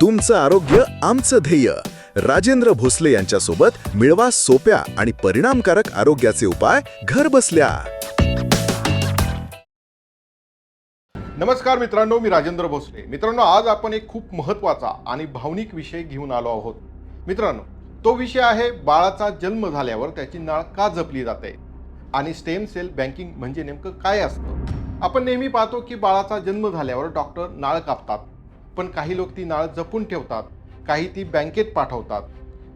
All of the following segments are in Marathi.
तुमचं आरोग्य आमचं ध्येय. राजेंद्र भोसले यांच्यासोबत मिळवा सोप्या आणि परिणामकारक आरोग्याचे उपाय घर बसल्या. नमस्कार मित्रांनो मी राजेंद्र भोसले. मित्रांनो आज आपण एक खूप महत्त्वाचा आणि भावनिक विषय घेऊन आलो आहोत. मित्रांनो तो विषय आहे बाळाचा जन्म झाल्यावर त्याची नाळ का जपली जाते? आणि स्टेम सेल बँकिंग म्हणजे नेमकं काय असतं? आपण नेहमी पाहतो की बाळाचा जन्म झाल्यावर डॉक्टर नाळ कापतात. पण काही लोक ती नाळ जपून ठेवतात काही ती बँकेत पाठवतात.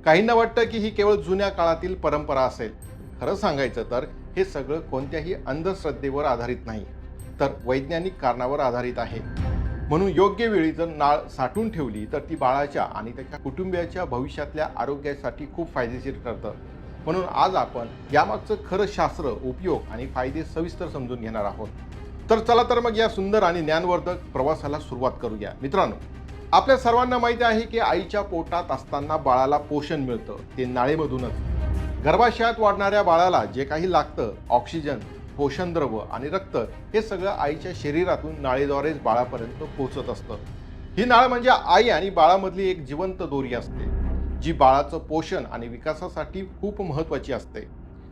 काहींना वाटतं की ही केवळ जुन्या काळातील परंपरा असेल. खरं सांगायचं तर हे सगळं कोणत्याही अंधश्रद्धेवर आधारित नाही तर वैज्ञानिक कारणावर आधारित आहे. म्हणून योग्य वेळी जर नाळ साठून ठेवली तर ती बाळाच्या आणि त्याच्या कुटुंबियाच्या भविष्यातल्या आरोग्यासाठी खूप फायदेशीर ठरतं. म्हणून आज आपण यामागचं खरं शास्त्र उपयोग आणि फायदे सविस्तर समजून घेणार आहोत. तर चला तर मग या सुंदर आणि ज्ञानवर्धक प्रवासाला सुरुवात करूया. मित्रांनो आपल्या सर्वांना माहिती आहे की आईच्या पोटात असताना बाळाला पोषण मिळतं. ते नाळेमधूनच. गर्भाशयात वाढणाऱ्या बाळाला जे काही लागतं ऑक्सिजन पोषणद्रव्य आणि रक्त हे सगळं आईच्या शरीरातून नाळेद्वारेच बाळापर्यंत पोचत असतं. ही नाळ म्हणजे आई आणि बाळामधली एक जिवंत दोरी असते जी बाळाचं पोषण आणि विकासासाठी खूप महत्त्वाची असते.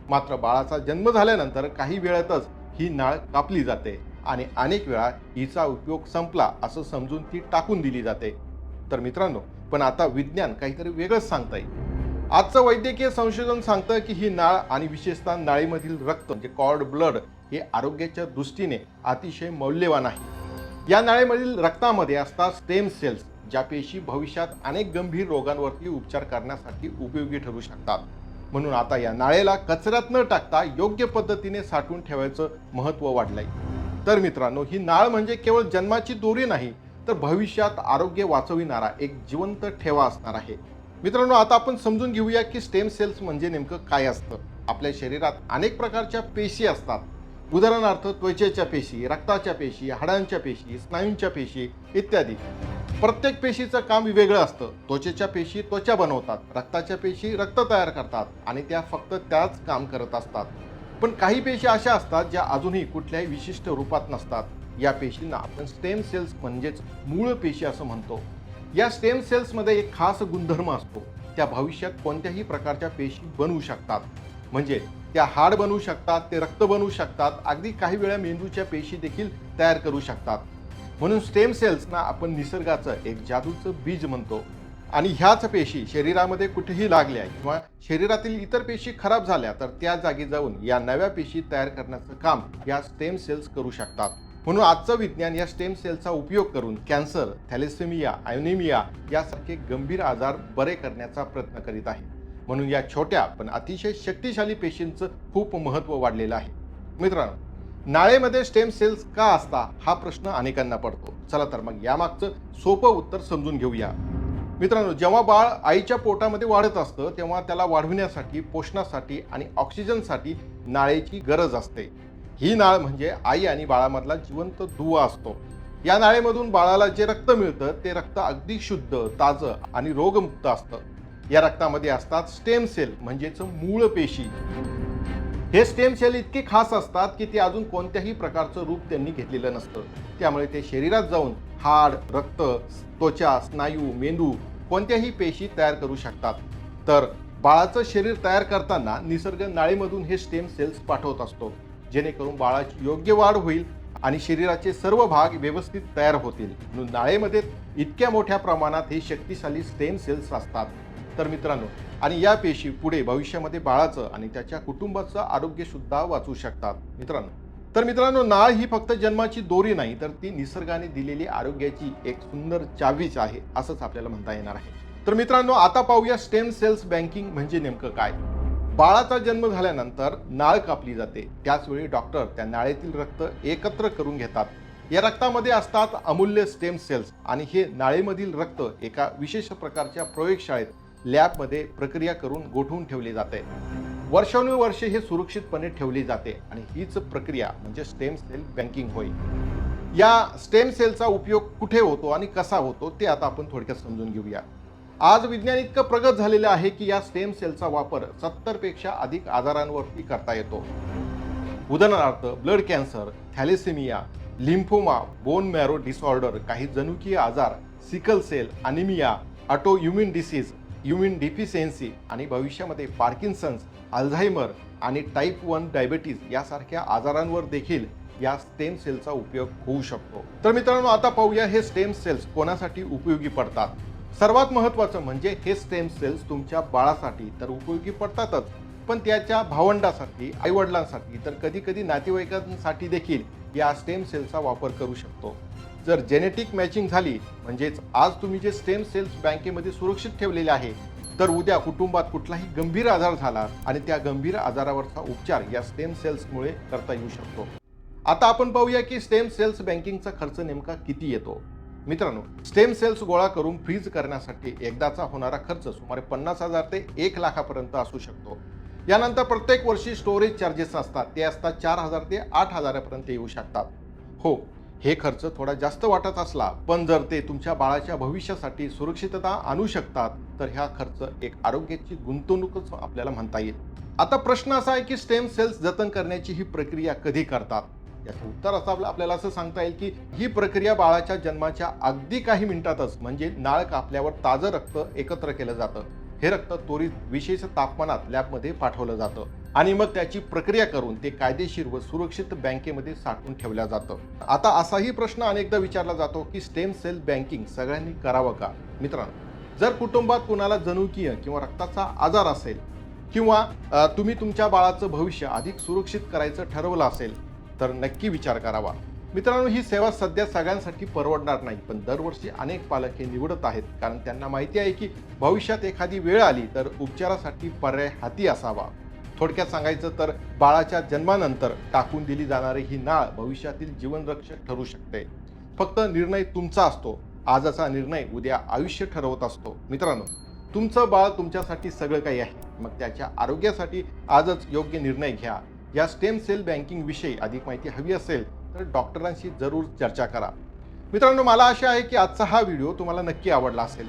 मात्र बाळाचा जन्म झाल्यानंतर काही वेळातच ही नाळ कापली जाते आणि अनेक वेळा हिचा उपयोग संपला असं समजून ती टाकून दिली जाते. तर मित्रांनो पण आता विज्ञान काहीतरी वेगळंच सांगता येईल आजचं वैद्यकीय संशोधन सांगतं की ही नाळ आणि विशेषतः नाळीमधील रक्त म्हणजे कॉर्ड ब्लड हे आरोग्याच्या दृष्टीने अतिशय मौल्यवान आहे. या नाळेमधील रक्तामध्ये असतात स्टेम सेल्स ज्या पेशी भविष्यात अनेक गंभीर रोगांवरती उपचार करण्यासाठी उपयोगी ठरू शकतात. म्हणून आता या नाळेला कचऱ्यात न टाकता योग्य पद्धतीने साठवून ठेवायचं महत्त्व वाढलंय. तर मित्रांनो ही नाळ म्हणजे केवळ जन्माची दोरी नाही तर भविष्यात आरोग्य वाचविणारा एक जिवंत ठेवा असणार आहे. मित्रांनो आता आपण समजून घेऊया की स्टेम सेल्स म्हणजे नेमकं काय असतं. आपल्या शरीरात अनेक प्रकारच्या पेशी असतात. उदाहरणार्थ त्वचेच्या पेशी रक्ताच्या पेशी हाडांच्या पेशी स्नायूंच्या पेशी इत्यादी. प्रत्येक पेशीचं काम वेगळं असतं. त्वचेच्या पेशी त्वचा बनवतात रक्ताच्या पेशी रक्त तयार करतात आणि त्या फक्त त्याच काम करत असतात. पण काही पेशी अशा असतात ज्या अजूनही कुठल्याही विशिष्ट रूपात नसतात. या पेशींना आपण स्टेम सेल्स म्हणजेच मूळ पेशी असं म्हणतो. या स्टेम सेल्समध्ये एक खास गुणधर्म असतो. त्या भविष्यात कोणत्याही प्रकारच्या पेशी बनवू शकतात. म्हणजे त्या हाड बनवू शकतात ते रक्त बनवू शकतात अगदी काही वेळा मेंदूच्या पेशी देखील तयार करू शकतात. म्हणून स्टेम सेल्सना आपण निसर्गाचं एक जादूचं बीज म्हणतो. आणि ह्याच पेशी शरीरामध्ये कुठेही लागल्या किंवा शरीरातील इतर पेशी खराब झाल्या तर त्या जागी जाऊन या नव्या पेशी तयार करण्याचं काम या स्टेम सेल्स करू शकतात. म्हणून आजचं विज्ञान या स्टेम सेलचा उपयोग करून कॅन्सर थॅलेसेमिया आयोनेमिया यासारखे गंभीर आजार बरे करण्याचा प्रयत्न करीत आहे. म्हणून या छोट्या पण अतिशय शक्तिशाली पेशींचं खूप महत्त्व वाढलेलं आहे. मित्रांनो नाळेमध्ये स्टेम सेल्स का असता हा प्रश्न अनेकांना पडतो. चला तर मग यामागचं सोपं उत्तर समजून घेऊया. मित्रांनो जेव्हा बाळ आईच्या पोटामध्ये वाढत असतं तेव्हा त्याला वाढविण्यासाठी पोषणासाठी आणि ऑक्सिजनसाठी नाळेची गरज असते. ही नाळ म्हणजे आई आणि बाळामधला जिवंत दुवा असतो. या नाळेमधून बाळाला जे रक्त मिळतं ते रक्त अगदी शुद्ध ताजं आणि रोगमुक्त असतं. या रक्तामध्ये असतात स्टेम सेल म्हणजेच मूळ पेशी. हे स्टेम सेल इतके खास असतात की ते अजून कोणत्याही प्रकारचं रूप त्यांनी घेतलेलं नसतं. त्यामुळे ते शरीरात जाऊन हाड रक्त त्वचा स्नायू मेंदू कोणत्याही पेशी तयार करू शकतात. तर बाळाचं शरीर तयार करताना निसर्ग नाळीमधून हे स्टेम सेल्स पाठवत असतो. जेणेकरून बाळाची योग्य वाढ होईल आणि शरीराचे सर्व भाग व्यवस्थित तयार होतील. नाळेमध्ये इतक्या मोठ्या प्रमाणात हे शक्तिशाली स्टेम सेल्स असतात. तर मित्रांनो आणि या पेशी पुढे भविष्यामध्ये बाळाचं आणि त्याच्या कुटुंबाचं आरोग्य सुद्धा वाचू शकतात मित्रांनो. तर मित्रांनो नाळ ही फक्त जन्माची दोरी नाही तर ती निसर्गाने दिलेली आरोग्याची एक सुंदर चावीच आहे असंच आपल्याला म्हणता येणार आहे. तर मित्रांनो आता पाहूया स्टेम सेल्स बँकिंग म्हणजे नेमकं काय? बाळाचा जन्म झाल्यानंतर नाळ कापली जाते. त्याचवेळी डॉक्टर त्या नाळेतील रक्त एकत्र करून घेतात. या रक्तामध्ये असतात अमूल्य स्टेम सेल्स आणि हे नाळेमधील रक्त एका विशेष प्रकारच्या प्रयोगशाळेत लॅबमध्ये प्रक्रिया करून गोठवून ठेवली जाते. वर्षानुवर्षे हे सुरक्षितपणे ठेवली जाते आणि हीच प्रक्रिया म्हणजे स्टेम सेल बँकिंग होय. या स्टेम सेलचा उपयोग कुठे होतो आणि कसा होतो ते आता आपण थोडक्यात समजून घेऊया. आज विज्ञान इतकं प्रगत झालेलं आहे की या स्टेम सेलचा वापर सत्तरपेक्षा अधिक आजारांवरती करता येतो. उदाहरणार्थ blood cancer thalassemia lymphoma bone marrow disorder काही जनुकीय आजार sickle cell anemia autoimmune disease immune deficiency आणि भविष्यामध्ये पार्किन्सन्स अल्झायमर आणि टाईप वन डायबेटीज यासारख्या आजारांवर देखील या स्टेम सेलचा उपयोग होऊ शकतो. तर मित्रांनो आता पाहूया हे स्टेम सेल्स कोणासाठी उपयोगी पडतात? सर्वात महत्त्वाचं म्हणजे हे स्टेम सेल्स तुमच्या बाळासाठी तर उपयोगी पडतातच पण त्याच्या भावंडासाठी आईवडिलांसाठी तर कधी कधी नातेवाईकांसाठी देखील या स्टेम सेलचा वापर करू शकतो. जर जेनेटिक मॅचिंग झाली म्हणजेच आज तुम्ही जे स्टेम सेल्स बँकेमध्ये सुरक्षित ठेवलेले आहे तर उद्या कुटुंबात कुठलाही गंभीर आजार झाला आणि त्या गंभीर आजारावरचा उपचार या स्टेम सेल्समुळे करता येऊ शकतो. आता आपण पाहूया की स्टेम सेल्स बँकिंगचा खर्च नेमका किती येतो? मित्रांनो स्टेम सेल्स गोळा करून फ्रीज करण्यासाठी एकदाचा होणारा खर्च सुमारे पन्नास हजार ते एक लाखापर्यंत असू शकतो. यानंतर प्रत्येक वर्षी स्टोरेज चार्जेस असतात ते असतात चार हजार ते आठ हजारापर्यंत येऊ शकतात. हो हे खर्च थोडा जास्त वाटत असला पण जर ते तुमच्या बाळाच्या भविष्यासाठी सुरक्षितता आणू शकतात तर ह्या खर्च एक आरोग्याची गुंतवणूकच आपल्याला म्हणता येईल. आता प्रश्न असा आहे की स्टेम सेल्स जतन करण्याची ही प्रक्रिया कधी करतात? याचं उत्तर असं आपलं आपल्याला असं सांगता येईल की ही प्रक्रिया बाळाच्या जन्माच्या अगदी काही मिनिटातच म्हणजे नाळ कापल्यावर ताजं रक्त एकत्र केलं जातं. हे रक्त त्वरित विशेष तापमानात लॅबमध्ये पाठवलं जातं. आणि मग त्याची प्रक्रिया करून ते कायदेशीर व सुरक्षित बँकेमध्ये साठवून ठेवलं जातं. आता असाही प्रश्न अनेकदा विचारला जातो की स्टेम सेल बँकिंग सगळ्यांनी करावं का? मित्रांनो जर कुटुंबात कुणाला जनुकीय किंवा रक्ताचा आजार असेल किंवा तुम्ही तुमच्या बाळाचं भविष्य अधिक सुरक्षित करायचं ठरवलं असेल तर नक्की विचार करावा. मित्रांनो ही सेवा सध्या सगळ्यांसाठी परवडणार नाही पण दरवर्षी अनेक पालक हे निवडत आहेत. कारण त्यांना माहिती आहे की भविष्यात एखादी वेळ आली तर उपचारासाठी पर्याय हाती असावा. थोडक्यात सांगायचं तर बाळाच्या जन्मानंतर टाकून दिली जाणारी ही नाळ भविष्यातील जीवनरक्षक ठरू शकते. फक्त निर्णय तुमचा असतो. आजचा निर्णय उद्या आयुष्य ठरवत असतो. मित्रांनो तुमचं बाळ तुमच्यासाठी सगळं काही आहे. मग त्याच्या आरोग्यासाठी आजच योग्य निर्णय घ्या. या स्टेम सेल बँकिंग विषयी अधिक माहिती हवी असेल तर डॉक्टरांशी जरूर चर्चा करा. मित्रांनो मला आशा आहे की आजचा हा व्हिडिओ तुम्हाला नक्की आवडला असेल.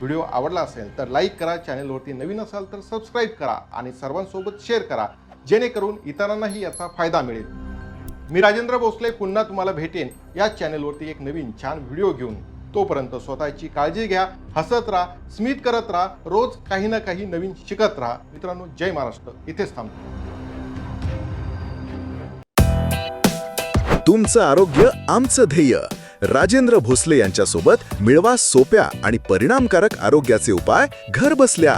व्हिडिओ आवडला असेल तर लाईक करा चॅनलवरती नवीन असाल तर सबस्क्राईब करा आणि सर्वांसोबत शेअर करा जेणेकरून इतरांनाही याचा फायदा मिळेल. मी राजेंद्र भोसले पुन्हा तुम्हाला भेटेन या चॅनलवरती एक नवीन छान व्हिडिओ घेऊन. तोपर्यंत स्वतःची काळजी घ्या हसत राहा स्मित करत राहा रोज काही ना काही नवीन शिकत राहा. मित्रांनो जय महाराष्ट्र. इथेच थांबतो. तुमचं आरोग्य आमचं ध्येय. राजेंद्र भोसले यांच्यासोबत मिळवा सोप्या आणि परिणामकारक आरोग्याचे उपाय घर बसल्या